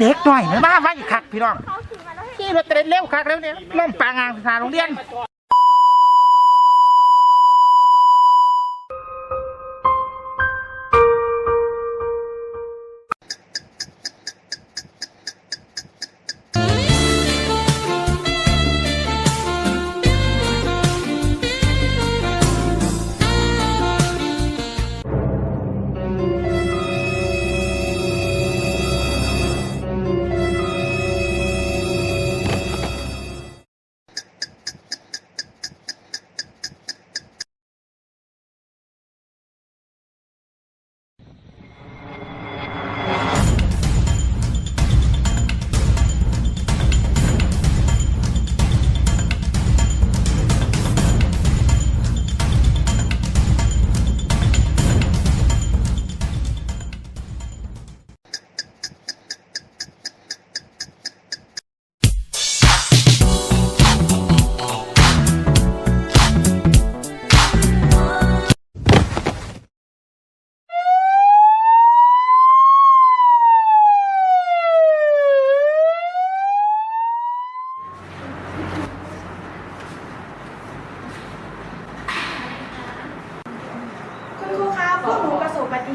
เด็กหน่อยนื้อมาไว้คักพี่น้องขี่รถเตร็นเร็วคักแล้วเนี่ยล่มปางานสาโรงเรียน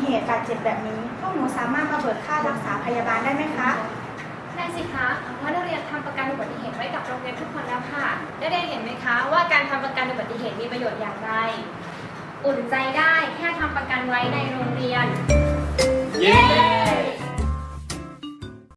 เหตุบาดเจ็บแบบนี้พวกหนูสามารถมาเบิกค่ารักษาพยาบาลได้ไหมคะ ได้สิคะเพราะนักเรียนทำประกันอุบัติเหตุไว้กับโรงเรียนทุกคนแล้วค่ะได้ได้เห็นไหมคะ ว่าการทำประกันอุบัติเหตุมีประโยชน์อย่างไร อุ่นใจได้แค่ทำประกันไว้ในโรงเรียน